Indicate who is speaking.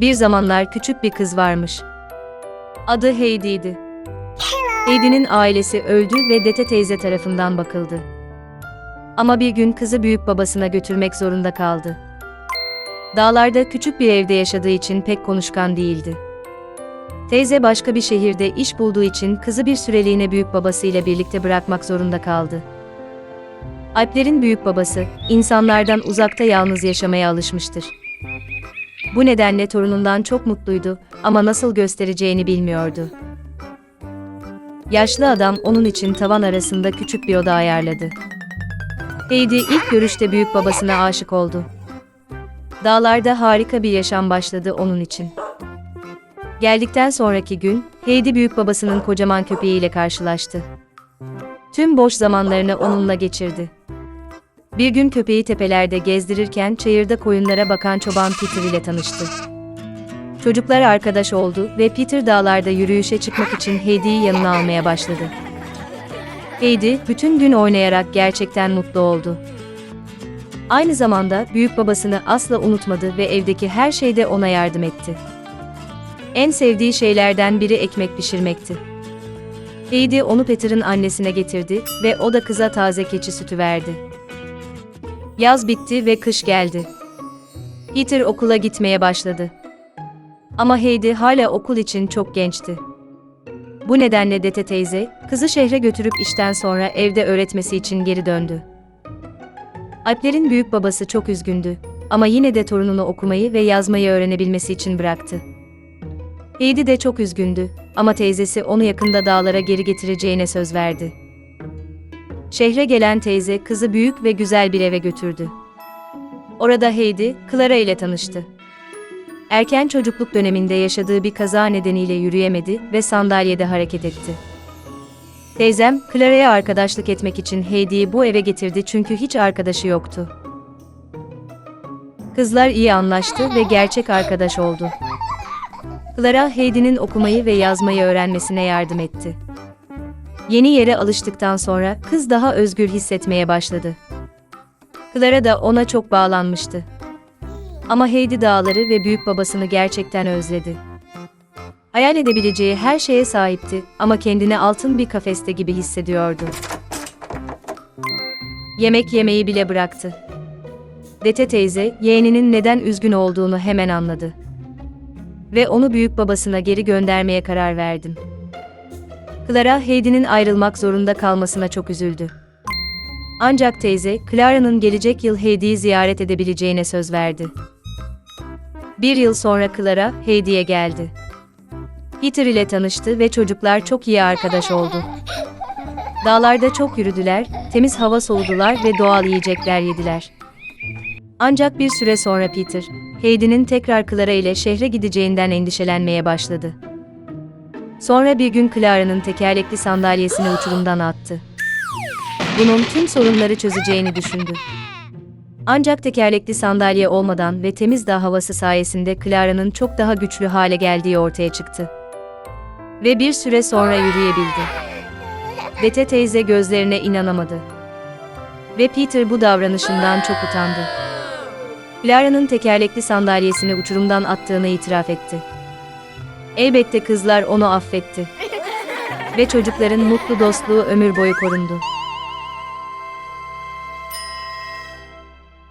Speaker 1: Bir zamanlar küçük bir kız varmış. Adı Heidi'ydi. Heidi'nin ailesi öldü ve Dete teyze tarafından bakıldı. Ama bir gün kızı büyük babasına götürmek zorunda kaldı. Dağlarda küçük bir evde yaşadığı için pek konuşkan değildi. Teyze başka bir şehirde iş bulduğu için kızı bir süreliğine büyük babasıyla birlikte bırakmak zorunda kaldı. Alplerin büyük babası, insanlardan uzakta yalnız yaşamaya alışmıştır. Bu nedenle torunundan çok mutluydu ama nasıl göstereceğini bilmiyordu. Yaşlı adam onun için tavan arasında küçük bir oda ayarladı. Heidi ilk görüşte büyük babasına aşık oldu. Dağlarda harika bir yaşam başladı onun için. Geldikten sonraki gün, Heidi büyük babasının kocaman köpeğiyle karşılaştı. Tüm boş zamanlarını onunla geçirdi. Bir gün köpeği tepelerde gezdirirken çayırda koyunlara bakan çoban Peter ile tanıştı. Çocuklar arkadaş oldu ve Peter dağlarda yürüyüşe çıkmak için Heidi'yi yanına almaya başladı. Heidi, bütün gün oynayarak gerçekten mutlu oldu. Aynı zamanda büyük babasını asla unutmadı ve evdeki her şeyde ona yardım etti. En sevdiği şeylerden biri ekmek pişirmekti. Heidi onu Peter'ın annesine getirdi ve o da kıza taze keçi sütü verdi. Yaz bitti ve kış geldi. Peter okula gitmeye başladı. Ama Heidi hala okul için çok gençti. Bu nedenle Dete teyze, kızı şehre götürüp işten sonra evde öğretmesi için geri döndü. Alplerin büyük babası çok üzgündü ama yine de torununu okumayı ve yazmayı öğrenebilmesi için bıraktı. Heidi de çok üzgündü ama teyzesi onu yakında dağlara geri getireceğine söz verdi. Şehre gelen teyze kızı büyük ve güzel bir eve götürdü. Orada Heidi, Clara ile tanıştı. Erken çocukluk döneminde yaşadığı bir kaza nedeniyle yürüyemedi ve sandalyede hareket etti. Teyzem, Clara'ya arkadaşlık etmek için Heidi'yi bu eve getirdi çünkü hiç arkadaşı yoktu. Kızlar iyi anlaştı ve gerçek arkadaş oldu. Clara, Heidi'nin okumayı ve yazmayı öğrenmesine yardım etti. Yeni yere alıştıktan sonra kız daha özgür hissetmeye başladı. Clara da ona çok bağlanmıştı. Ama Heidi dağları ve büyük babasını gerçekten özledi. Hayal edebileceği her şeye sahipti ama kendini altın bir kafeste gibi hissediyordu. Yemek yemeyi bile bıraktı. Dete teyze, yeğeninin neden üzgün olduğunu hemen anladı. Ve onu büyük babasına geri göndermeye karar verdim. Clara, Heidi'nin ayrılmak zorunda kalmasına çok üzüldü. Ancak teyze, Clara'nın gelecek yıl Heidi'yi ziyaret edebileceğine söz verdi. Bir yıl sonra Clara, Heidi'ye geldi. Peter ile tanıştı ve çocuklar çok iyi arkadaş oldu. Dağlarda çok yürüdüler, temiz hava soludular ve doğal yiyecekler yediler. Ancak bir süre sonra Peter, Heidi'nin tekrar Clara ile şehre gideceğinden endişelenmeye başladı. Sonra bir gün Clara'nın tekerlekli sandalyesini uçurumdan attı. Bunun tüm sorunları çözeceğini düşündü. Ancak tekerlekli sandalye olmadan ve temiz dağ havası sayesinde Clara'nın çok daha güçlü hale geldiği ortaya çıktı. Ve bir süre sonra yürüyebildi. Dete teyze gözlerine inanamadı. Ve Peter bu davranışından çok utandı. Clara'nın tekerlekli sandalyesini uçurumdan attığını itiraf etti. Elbette kızlar onu affetti. Ve çocukların mutlu dostluğu ömür boyu korundu.